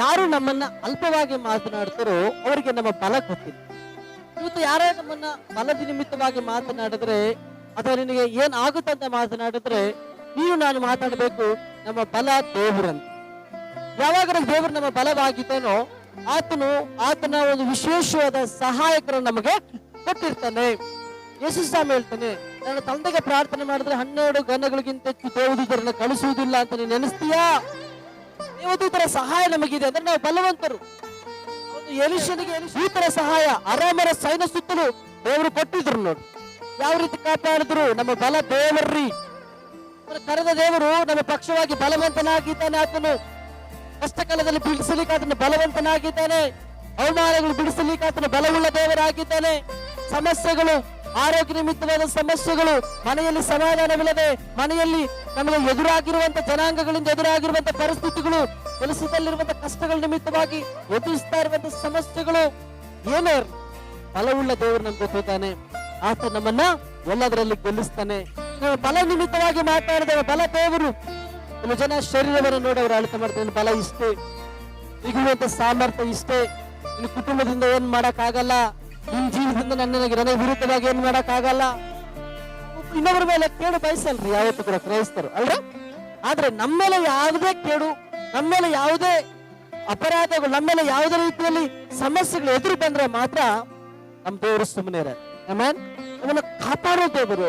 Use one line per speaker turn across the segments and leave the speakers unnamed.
ಯಾರು ನಮ್ಮನ್ನ ಅಲ್ಪವಾಗಿ ಮಾತನಾಡ್ತಾರೋ ಅವರಿಗೆ ನಮ್ಮ ಬಲ ಗೊತ್ತಿಲ್ಲ ಇವತ್ತು ಯಾರೇ ನಮ್ಮನ್ನ ಬಲದ ನಿಮಿತ್ತವಾಗಿ ಮಾತನಾಡಿದ್ರೆ, ಅಥವಾ ನಿನಗೆ ಏನ್ ಅಂತ ಮಾತನಾಡಿದ್ರೆ ನೀವು ನಾನು ಮಾತಾಡಬೇಕು, ನಮ್ಮ ಬಲ ದೇವರಂತ. ಯಾವಾಗ ದೇವರು ನಮ್ಮ ಬಲವಾಗಿದ್ದೇನೋ, ಆತನು ಆತನ ಒಂದು ವಿಶೇಷವಾದ ಸಹಾಯಕರು ನಮಗೆ ಕೊಟ್ಟಿರ್ತಾನೆ. ಯೇಸು ಸ್ವಾಮಿ ಹೇಳ್ತಾನೆ, ನನ್ನ ತಂದೆಗೆ ಪ್ರಾರ್ಥನೆ ಮಾಡಿದ್ರೆ ಹನ್ನೆರಡು ಗನಗಳಿಗಿಂತ ಹೆಚ್ಚು ದೇವದೂತರನ್ನ ಕಳಿಸುವುದಿಲ್ಲ ಅಂತ ನೀನ್ ನೆನೆಸ್ತೀಯಾ? ದೇವದೂತರ ಸಹಾಯ ನಮಗಿದೆ ಅಂದ್ರೆ ನಾವು ಬಲವಂತರು. ಎಲಿಶನಿಗೆ ಈ ತರ ಸಹಾಯ ಅರಾಮರ ಸೈನ ಸುತ್ತಲೂ ದೇವರು ಕೊಟ್ಟಿದ್ರು ನೋಡಿ. ಯಾವ ರೀತಿ ಕಾಪಾಡಿದ್ರು? ನಮ್ಮ ಬಲ ದೇವರ್ರಿ. ಕರೆದ ದೇವರು ನಮ್ಮ ಪಕ್ಷವಾಗಿ ಬಲವಂತನಾಗಿದ್ದಾನೆ ಆತನು. ಕಷ್ಟ ಕಾಲದಲ್ಲಿ ಬಿಡಿಸಲಿಕ್ಕೆ ಆತನು ಬಲವಂತನಾಗಿದ್ದಾನೆ. ಅವಮಾನಗಳು ಬಿಡಿಸಲಿಕ್ಕೆ ಆತನು ಬಲವುಳ್ಳ ದೇವರಾಗಿದ್ದಾನೆ. ಸಮಸ್ಯೆಗಳು ಆರೋಗ್ಯ ನಿಮಿತ್ತವಾದ ಸಮಸ್ಯೆಗಳು ಮನೆಯಲ್ಲಿ ಸಮಾಧಾನವಿಲ್ಲದೆ, ಮನೆಯಲ್ಲಿ ನಮಗೆ ಎದುರಾಗಿರುವಂತ ಜನಾಂಗಗಳಿಂದ ಎದುರಾಗಿರುವಂತ ಪರಿಸ್ಥಿತಿಗಳು ಕೆಲಸದಲ್ಲಿರುವಂತಹ ಕಷ್ಟಗಳ ನಿಮಿತ್ತವಾಗಿ ಎದುರಿಸ್ತಾ ಇರುವಂತ ಸಮಸ್ಯೆಗಳು, ಏನೇ ಬಲವುಳ್ಳ ದೇವರು ನಮ್ಗೆ ಗೊತ್ತಿದ್ದಾನೆ. ಆತ ನಮ್ಮನ್ನ ಎಲ್ಲದರಲ್ಲಿ ಗೆಲ್ಲಿಸ್ತಾನೆ. ಬಲ ನಿಮಿತ್ತವಾಗಿ ಮಾತಾಡಿದ್ರೆ ಬಲ ದೇವರು ಕೆಲವು ಜನ ಶರೀರವನ್ನು ನೋಡಿ ಅವರು ಅಳಿತ ಮಾಡ್ತಾರೆ, ಬಲ ಇಷ್ಟೇ. ಸಿಗುವಂತ ಸಾಮರ್ಥ್ಯ ಇಷ್ಟೇ. ಇನ್ನು ಕುಟುಂಬದಿಂದ ಏನ್ ಮಾಡಕ್ ಆಗಲ್ಲ ನಿನ್ ಜೀವನದಿಂದ ನನ್ನ ನನಗೆ ವಿರುದ್ಧವಾಗಿ ಏನ್ ಮಾಡಕ್ ಆಗಲ್ಲ ಇನ್ನೊಬ್ಬರ ಮೇಲೆ ಕೇಳು ಬಯಸಲ್ರಿ, ಯಾವತ್ತೂ ಕೂಡ ಕ್ರೈಸ್ತರು ಅಲ್ರ ಆದ್ರೆ ನಮ್ಮ ಮೇಲೆ ಯಾವುದೇ ಕೇಡು, ನಮ್ಮ ಮೇಲೆ ಯಾವುದೇ ಅಪರಾಧಗಳು, ನಮ್ಮ ಮೇಲೆ ಯಾವುದೇ ರೀತಿಯಲ್ಲಿ ಸಮಸ್ಯೆಗಳು ಎದುರು ಬಂದ್ರೆ ಮಾತ್ರ ನಮ್ಮ ದೇವರು ಸುಮ್ಮನೆ ನಮ್ಮನ್ನು ಕಾಪಾಡೋ ದೇವರು.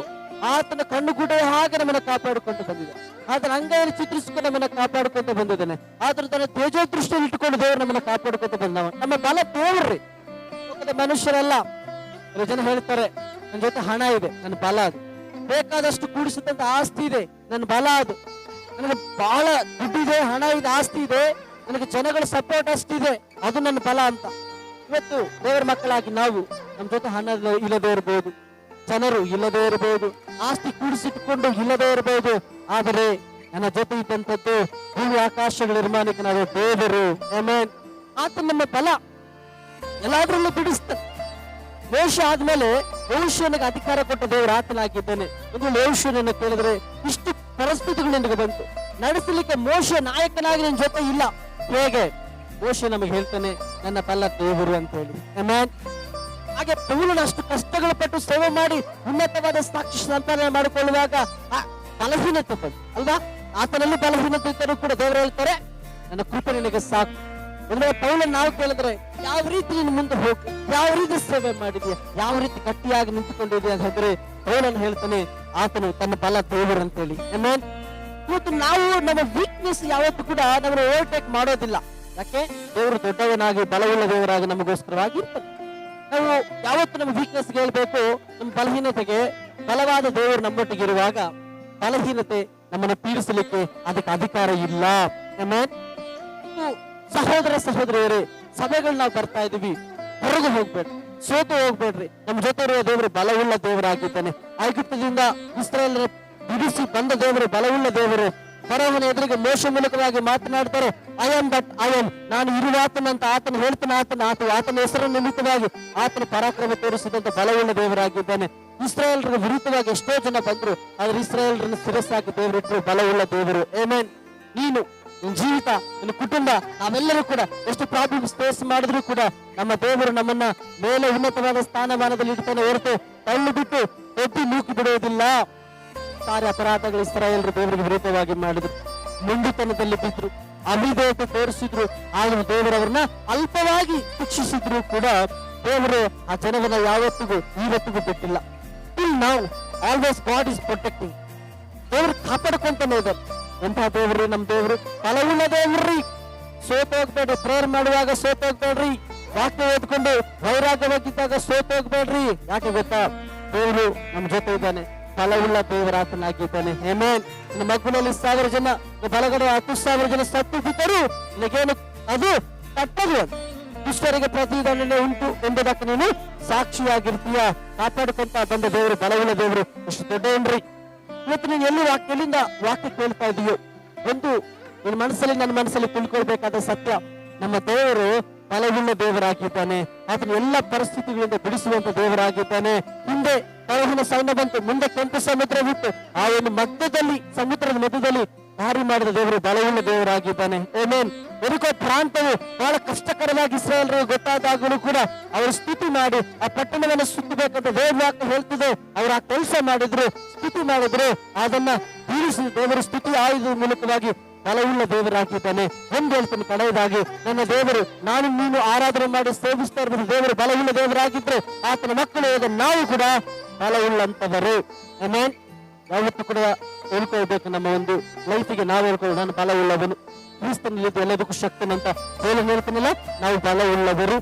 ಆತನ ಕೂಡ ಹಾಗೆ ನಮ್ಮನ್ನ ಕಾಪಾಡಿಕೊಂಡು ಬಂದಿದೆ. ಆತನ ಅಂಗೈಯನ್ನು ಚಿತ್ರಿಸಿಕೊಂಡು ನಮ್ಮನ್ನ ಕಾಪಾಡಿಕೊಂಡು ಬಂದಿದ್ದಾನೆ. ಆತನ ತನ್ನ ತೇಜೋ ದೃಷ್ಟಿಯಲ್ಲಿ ಇಟ್ಟುಕೊಂಡು ದೇವರು ನಮ್ಮನ್ನ ಕಾಪಾಡ್ಕೊಂಡು ಬಂದವ ನಮ್ಮ ಬಲ ದೇವ್ರಿ ಲೋಕದ ಮನುಷ್ಯರಲ್ಲ. ಜನ ಹೇಳ್ತಾರೆ ನನ್ನ ಜೊತೆ ಹಣ ಇದೆ ನನ್ನ ಬಲ ಅದು. ಬೇಕಾದಷ್ಟು ಕೂಡಿಸಿದಂತ ಆಸ್ತಿ ಇದೆ ನನ್ನ ಬಲ ಅದು. ನನಗೆ ಬಹಳ ದುಡ್ಡಿದೆ, ಹಣ ಇದೆ, ಆಸ್ತಿ ಇದೆ. ನನಗೆ ಜನಗಳ ಸಪೋರ್ಟ್ ಅಷ್ಟಿದೆ, ಅದು ನನ್ನ ಬಲ ಅಂತ. ಇವತ್ತು ದೇವರ ಮಕ್ಕಳಾಗಿ ನಾವು ನಮ್ಮ ಜೊತೆ ಹಣ ಇಲ್ಲದೇ ಇರಬಹುದು ಜನರು ಇಲ್ಲದೆ ಇರಬಹುದು ಆಸ್ತಿ ಕೂಡಿಸಿಟ್ಟುಕೊಂಡು ಇಲ್ಲದೆ ಇರಬಹುದು ಆದರೆ ನನ್ನ ಜೊತೆ ಇದ್ದಂಥದ್ದು ಭೂಮಿ ಆಕಾಶಗಳ ನಿರ್ಮಾಣಕ್ಕೆ ನಾವು ದೇವರು. ಆತ ನಮ್ಮ ಬಲ. ಎಲ್ಲಾದ್ರಲ್ಲೂ ಬಿಡಿಸ್ತಾನೆ ಮೋಶ ಆದ್ಮೇಲೆ ಮಹುಷ್ಯನಿಗೆ ಅಧಿಕಾರ ಕೊಟ್ಟ ದೇವರು ಆತನಾಗಿದ್ದಾನೆ. ಒಂದು ಮಹುಷ್ಯನನ್ನು ಕೇಳಿದ್ರೆ ಇಷ್ಟು ಪರಿಸ್ಥಿತಿಗಳು ನಿನಗೆ ಬಂತು. ನಡೆಸಲಿಕ್ಕೆ ಮೋಶ ನಾಯಕನಾಗಿ ನಿನ್ ಜೊತೆ ಇಲ್ಲ. ಹೇಗೆ? ಮೋಶ ನಮಗೆ ಹೇಳ್ತಾನೆ, ನನ್ನ ಬಲ ದೇವರು ಅಂತ ಹೇಳಿ ಹಾಗೆ ಪೌಲನ ಅಷ್ಟು ಕಷ್ಟಗಳು ಪಟ್ಟು ಸೇವೆ ಮಾಡಿ ಉನ್ನತವಾದ ಸಾಕ್ಷಿ ಸಂಪಾದನೆ ಮಾಡಿಕೊಳ್ಳುವಾಗ ಬಲಹೀನತೆ ಬಂತು, ಅಲ್ವಾ? ಆತನಲ್ಲಿ ಬಲಹೀನತೆ ಇದ್ದರೂ ಕೂಡ ದೇವರು ಹೇಳ್ತಾರೆ, ನನ್ನ ಕೃಪೆ ನಿನಗೆ ಸಾಕು. ಅಂದ್ರೆ ಪೌಲ ನಾವು ಕೇಳಿದ್ರೆ ಯಾವ ರೀತಿ ನೀನು ಮುಂದೆ ಹೋಗ್? ಯಾವ ರೀತಿ ಸೇವೆ ಮಾಡಿದ್ಯಾ? ಯಾವ ರೀತಿ ಗಟ್ಟಿಯಾಗಿ ನಿಂತುಕೊಂಡಿದ್ಯಾ ಅಂತ ಹೇಳಿದ್ರೆ ಪೌಲನ್ ಹೇಳ್ತಾನೆ, ಆತನು ತನ್ನ ಬಲ ದೇವರು ಅಂತೇಳಿ. ಇವತ್ತು ನಾವು ನಮ್ಮ ವೀಕ್ನೆಸ್ ಯಾವತ್ತು ಕೂಡ ನಮ್ಮನ್ನು ಓವರ್ಟೇಕ್ ಮಾಡೋದಿಲ್ಲ. ಯಾಕೆ? ದೇವರು ದೊಡ್ಡವನಾಗಿ ಬಲವುಳ್ಳ ದೇವರಾಗಿ ನಮಗೋಸ್ಕರವಾಗಿ ಇರ್ತದೆ ನಾವು ಯಾವತ್ತು ನಮ್ಮ ವೀಕ್ನೆಸ್ ಹೇಳ್ಬೇಕು, ನಮ್ಮ ಬಲಹೀನತೆಗೆ ಬಲವಾದ ದೇವರು ನಮ್ಮೊಟ್ಟಿಗೆ ಇರುವಾಗ ಬಲಹೀನತೆ ನಮ್ಮನ್ನು ಪೀಡಿಸಲಿಕ್ಕೆ ಅದಕ್ಕೆ ಅಧಿಕಾರ ಇಲ್ಲ. ಸಹೋದರ ಸಹೋದರಿಯರೇ, ಸಭೆಗಳು ನಾವು ಬರ್ತಾ ಇದೀವಿ ಹೊರಗೆ ಹೋಗ್ಬೇಡ್ರಿ ಸೋತು ಹೋಗ್ಬೇಡ್ರಿ. ನಮ್ಮ ಜೊತೆ ಇರುವ ದೇವರು ಬಲವುಳ್ಳ ದೇವರಾಗಿದ್ದಾನೆ. ಐಗುಪ್ತದಿಂದ ಇಸ್ರೇಲ್ ಬಿಡಿಸಿ ಬಂದ ದೇವರು ಬಲವುಳ್ಳ ದೇವರು. ಫರೋಹನ ಎದುರಿಗೆ ಮೋಶ ಮೂಲಕವಾಗಿ ಮಾತನಾಡ್ತಾರೆ I am but I am ನಾನು ಇರುವಾತನಂತ ಆತನ ಹೇಳ್ತಾನೆ, ಆತನ ಆತ ಆತನ ಹೆಸರ ನಿಮಿತ್ತವಾಗಿ ಆತನ ಪರಾಕ್ರಮ ತೋರಿಸಿದಂತ ಬಲವುಳ್ಳ ದೇವರಾಗಿದ್ದಾನೆ. ಇಸ್ರೇಲ್ರ ವಿರುದ್ಧವಾಗಿ ಎಷ್ಟೋ ಜನ ಬಂದ್ರು, ಆದ್ರೆ ಇಸ್ರೇಲ್ರನ್ನ ಶಿರಸ್ಸಾಕಿ ದೇವರಿಟ್ಟರು ಬಲವುಳ್ಳ ದೇವರು. ಏಮೇನ್ ನೀನು ನಿನ್ ಜೀವಿತ ನಿನ್ನ ಕುಟುಂಬ, ನಾವೆಲ್ಲರೂ ಕೂಡ ಎಷ್ಟು ಪ್ರಾಬ್ಲಮ್ಸ್ ಫೇಸ್ ಮಾಡಿದ್ರು ಕೂಡ ನಮ್ಮ ದೇವರು ನಮ್ಮನ್ನ ಮೇಲೆ ಉನ್ನತವಾದ ಸ್ಥಾನಮಾನದಲ್ಲಿ ಇಡ್ತಾನೆ ಹೊರತು ತಳ್ಳು ಬಿಟ್ಟು ಎದ್ದು ನೂಕಿ ಬಿಡುವುದಿಲ್ಲ. ಸಾರಿ, ಅಪರಾಧಗಳು ಇಸ್ರಾಯೇಲ್ರು ದೇವರಿಗೆ ವಿರುದ್ಧವಾಗಿ ಮಾಡಿದ್ರು. ಮುಂಡಿತನದಲ್ಲಿ ಬಿದ್ರು. ಅವಿಧೇಯತೆ ತೋರಿಸಿದ್ರು. ಆದರೂ ದೇವರವ್ರನ್ನ ಅಲ್ಪವಾಗಿ ಶಿಕ್ಷಿಸಿದ್ರು ಕೂಡ ದೇವರು ಆ ಜನವನ್ನ ಯಾವತ್ತಿಗೂ ಇವತ್ತಿಗೂ ಬಿಟ್ಟಿಲ್ಲ. ಟಿಲ್ ನಾವು ಆಲ್ವೇಸ್ ಗಾಡ್ ಇಸ್ ಪ್ರೊಟೆಕ್ಟಿಂಗ್ ದೇವರು ಕಾಪಾಡ್ಕೊಂತಾನೆ ಇದ್ದಾರೆ. ಎಂತಹ ದೇವ್ರಿ ನಮ್ ದೇವ್ರು? ಫಲವುಳ್ಳ ದೇವ್ರಿ. ಸೋತ್ ಹೋಗ್ಬೇಡ್ರಿ. ಪ್ರೇಯರ್ ಮಾಡುವಾಗ ಸೋತ್ ಹೋಗ್ಬೇಡ್ರಿ. ವಾಕ್ಯ ಓದ್ಕೊಂಡು ವೈರಾಗ್ಯವಾಗಿದ್ದಾಗ ಸೋತ್ ಹೋಗ್ಬೇಡ್ರಿ? ಯಾಕೆ ಗೊತ್ತಾ? ದೇವ್ರು ನಮ್ ಜೊತೆ ಇದ್ದಾನೆ. ಫಲವುಳ್ಳ ದೇವರಾತನಾಗಿದ್ದಾನೆ ಹೇಮೇನ್ ಮಗುನಲ್ಲಿ ಸಾವಿರ ಜನ ಬಲಗಡೆ ಹತ್ತು ಸಾವಿರ ಜನ ಸತ್ತು ಬಿದ್ದರು ಅದು ತಟ್ಟದು ಅದು. ದುಷ್ಟರಿಗೆ ಪ್ರತಿದಂಡನೆ ಉಂಟು ಎಂಬುದಕ್ಕೆ ನೀನು ಸಾಕ್ಷಿಯಾಗಿರ್ತೀಯ. ಕಾಪಾಡ್ಕೊಂತ ಬಂದ ದೇವರು ಬಲವುಳ್ಳ ದೇವರು. ದೊಡ್ಡ ದೊಡ್ಡವನ್ರಿ ಇವತ್ತು ನೀನು ಎಲ್ಲಿ ಎಲ್ಲಿಂದ ವಾಕ್ಯ ಕೇಳ್ತಾ ಇದೆಯೋ? ಒಂದು ನಿನ್ನ ಮನಸ್ಸಲ್ಲಿ ನನ್ನ ಮನಸ್ಸಲ್ಲಿ ತಿಳ್ಕೊಳ್ಬೇಕಾದ ಸತ್ಯ, ನಮ್ಮ ದೇವರು ಬಲವುಳ್ಳ ದೇವರಾಗಿದ್ದಾನೆ. ಆತನ ಎಲ್ಲ ಪರಿಸ್ಥಿತಿಗಳಿಂದ ಬಿಡಿಸುವಂತ ದೇವರಾಗಿದ್ದಾನೆ. ಹಿಂದೆ ಕರಹನ ಸೈನ್ಯ ಬಂತು, ಮುಂದೆ ಕೆಂಪು ಸಮುದ್ರ ಬಿಟ್ಟು ಆ ಒಂದು ಮಧ್ಯದಲ್ಲಿ, ಸಮುದ್ರದ ಮಧ್ಯದಲ್ಲಿ ದಾರಿ ಮಾಡಿದ ದೇವರು ಬಲವುಳ್ಳ ದೇವರಾಗಿದ್ದಾನೆ. ಏನೇನ್ ಎರಿಕೋ ಪ್ರಾಂತವು ಬಹಳ ಕಷ್ಟಕರವಾಗಿ ಇಸ್ರಾಯೇಲರಿಗೆ ಗೊತ್ತಾದಾಗಲೂ ಕೂಡ ಅವರು ಸ್ತುತಿ ಮಾಡಿ ಆ ಪಟ್ಟಣವನ್ನು ಸುತ್ತಬೇಕಂತ ದೇವ್ರ ಹೇಳ್ತಿದೆ ಅವರು ಆ ಕೆಲಸ ಮಾಡಿದ್ರು, ಸ್ತುತಿ ಮಾಡಿದ್ರು. ಅದನ್ನ ಬೀಳಿಸಿ ದೇವರು ಸ್ತುತಿ ಆಯುಧ ಮೂಲಕವಾಗಿ ಬಲವುಳ್ಳ ದೇವರಾಗಿದ್ದಾನೆ ಒಂದು ಹೇಳ್ತಾನೆ ಕಡೆಯದಾಗಿ. ನನ್ನ ದೇವರು, ನಾನು ನೀನು ಆರಾಧನೆ ಮಾಡಿ ಸೇವಿಸ್ತಾ ಇರ್ಬೋದು ದೇವರು ಬಲವುಳ್ಳ ದೇವರಾಗಿದ್ರೆ ಆತನ ಮಕ್ಕಳು ಈಗ ನಾವು ಕೂಡ ಬಲವುಳ್ಳಂತವರು. ಯಾವತ್ತು ಕೂಡ ಹೇಳ್ಕೊಳ್ಬೇಕು ನಮ್ಮ ಒಂದು ಲೈಫಿಗೆ ನಾವು ಹೇಳ್ಕೊಳ್ಳೋದು, ನಾನು ಬಲವುಳ್ಳವನು. ಕ್ರಿಸ್ತನಲ್ಲಿ ಎಲ್ಲದಕ್ಕೂ ಶಕ್ತನಂತ ಹೇಳಿ ಹೇಳ್ತಾನಲ್ಲ, ನಾವು ಬಲವುಳ್ಳವರು.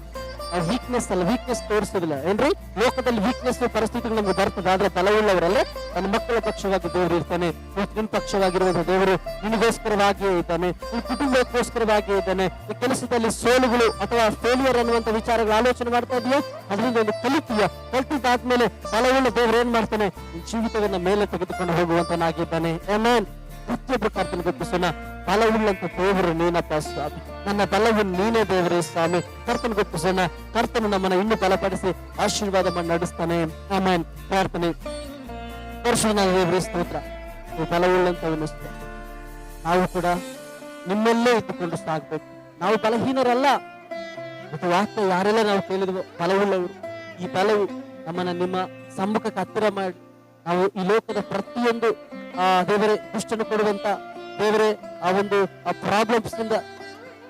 ವೀಕ್ನೆಸ್ ಅಲ್ಲ ವೀಕ್ನೆಸ್ ತೋರಿಸೋದಿಲ್ಲ. ಏನ್ರಿ? ಲೋಕದಲ್ಲಿ ವೀಕ್ನೆಸ್ ಪರಿಸ್ಥಿತಿಗಳು ನಮ್ಗೆ ಬರ್ತದೆ, ಆದ್ರೆ ಬಲವುಳ್ಳವರಲ್ಲ ನನ್ನ ಮಕ್ಕಳ ಪಕ್ಷವಾಗಿ ದೇವರು ಇರ್ತಾನೆ. ನಿನ್ ಪಕ್ಷವಾಗಿರುವಂತಹ ದೇವರು ನಿನಗೋಸ್ಕರವಾಗಿಯೇ ಇದ್ದಾನೆ. ನಿನ್ ಕುಟುಂಬಕ್ಕೋಸ್ಕರವಾಗಿಯೇ ಇದ್ದಾನೆ. ಈ ಕೆಲಸದಲ್ಲಿ ಸೋಲುಗಳು ಅಥವಾ ಫೇಲಿಯರ್ ಅನ್ನುವಂತ ವಿಚಾರಗಳು ಆಲೋಚನೆ ಮಾಡ್ತಾ ಇದೆಯೋ? ಅದರಿಂದ ಒಂದು ಕಲಿತೀಯ ಕಲಿತಿದ್ದಾದ್ಮೇಲೆ ಬಲವುಳ್ಳ ದೇವರು ಏನ್ ಮಾಡ್ತಾನೆ? ನಿನ್ ಜೀವಿತವನ್ನ ಮೇಲೆ ತೆಗೆದುಕೊಂಡು ಹೋಗುವಂತನಾಗಿದ್ದಾನೆ. ಪ್ರತಿಯೊಬ್ಬರು ಕರ್ತನ ಗೊತ್ತಿಸೋಣ ಬಲವುಳ್ಳಂತ ದೇವರು ನೀನಪ್ಪ ಸ್ವಾಮಿ ನನ್ನ ಬಲವನ್ನು ನೀನೇ ದೇವರೇ ಸ್ವಾಮಿ. ಕರ್ತನ ಗೊತ್ತಿಸೋಣ ಕರ್ತನು ನಮ್ಮನ್ನ ಇನ್ನೂ ಬಲಪಡಿಸಿ ಆಶೀರ್ವಾದ ಮಾಡಿ ನಡೆಸ್ತಾನೆ. ಆಮೇನ್. ಪ್ರಾರ್ಥನೆ. ಪರಶುನ ದೇವರೇ ಸ್ತೋತ್ರ. ನೀವು ಬಲವುಳ್ಳಂತವನು. ನಾವು ಕೂಡ ನಿಮ್ಮಲ್ಲೇ ಇಟ್ಟುಕೊಂಡು ಸಾಗ್ಬೇಕು. ನಾವು ಬಲಹೀನರಲ್ಲ. ಮತ್ತು ವಾಕ್ಯ ಯಾರೆಲ್ಲ ನಾವು ಕೇಳಿದ್ವೋ, ಬಲವುಳ್ಳವರು, ಈ ಬಲವು ನಮ್ಮನ್ನ ನಿಮ್ಮ ಸಮ್ಮುಖಕ್ಕೆ ಹತ್ತಿರ ಮಾಡಿ. ನಾವು ಈ ಲೋಕದ ಪ್ರತಿಯೊಂದು, ಆ ದೇವರೇ ದುಷ್ಟನ್ನು ಕೊಡುವಂತ ದೇವರೇ, ಆ ಒಂದು, ಆ ಪ್ರಾಬ್ಲಮ್ಸ್ನಿಂದ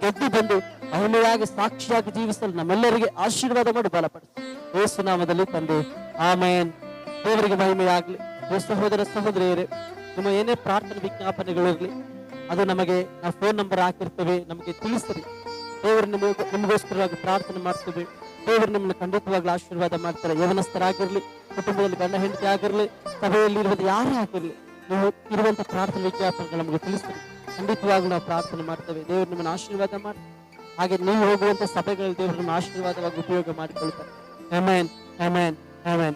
ಗೆದ್ದು ಬಂದು ಮಹಿಮೆಯಾಗಿ ಸಾಕ್ಷಿಯಾಗಿ ಜೀವಿಸಲು ನಮ್ಮೆಲ್ಲರಿಗೆ ಆಶೀರ್ವಾದ ಮಾಡಿ, ಬಲಪಡಿಸಿ. ಯೇಸು ನಾಮದಲ್ಲಿ ತಂದೆ. ಆಮೇನ್. ದೇವರಿಗೆ ಮಹಿಮೆಯಾಗ್ಲಿ. ಸಹೋದರ ಸಹೋದರಿಯರೇ, ನಿಮ್ಮ ಏನೇ ಪ್ರಾರ್ಥನೆ ವಿಜ್ಞಾಪನೆಗಳಿರಲಿ ಅದು ನಮಗೆ, ಆ ಫೋನ್ ನಂಬರ್ ಹಾಕಿರ್ತೇವೆ, ನಮಗೆ ತಿಳಿಸ್ರಿ ದೇವರು ನಿಮ್ಮ, ನಿಮಗೋಸ್ಕರವಾಗಿ ಪ್ರಾರ್ಥನೆ ಮಾಡ್ತೇವೆ. ದೇವರು ನಿಮ್ಮನ್ನು ಖಂಡಿತವಾಗ್ಲೂ ಆಶೀರ್ವಾದ ಮಾಡ್ತಾರೆ. ಯವನಸ್ಥರಾಗಿರ್ಲಿ, ಕುಟುಂಬದಲ್ಲಿ ಗಂಡ ಹೆಂಡತಿ ಆಗಿರ್ಲಿ, ಸಭೆಯಲ್ಲಿ ಇರುವುದು ಯಾರೇ ಆಗಿರ್ಲಿ ನೀವು ಇರುವಂತ ಪ್ರಾರ್ಥನೆ ವಿಜ್ಞಾಪನೆಗಳು ನಮಗೆ ತಿಳಿಸ್ತೀರಿ ಖಂಡಿತವಾಗ್ಲೂ ನಾವು ಪ್ರಾರ್ಥನೆ ಮಾಡ್ತೇವೆ. ದೇವರು ನಿಮ್ಮನ್ನು ಆಶೀರ್ವಾದ ಮಾಡಿ. ಹಾಗೆ ನೀವು ಹೋಗುವಂತ ಸಭೆಗಳಲ್ಲಿ ದೇವರು ನಿಮ್ಮ ಆಶೀರ್ವಾದವಾಗಿ ಉಪಯೋಗ ಮಾಡಿಕೊಳ್ತಾರೆ. ಆಮೇನ್ ಆಮೇನ್ ಆಮೇನ್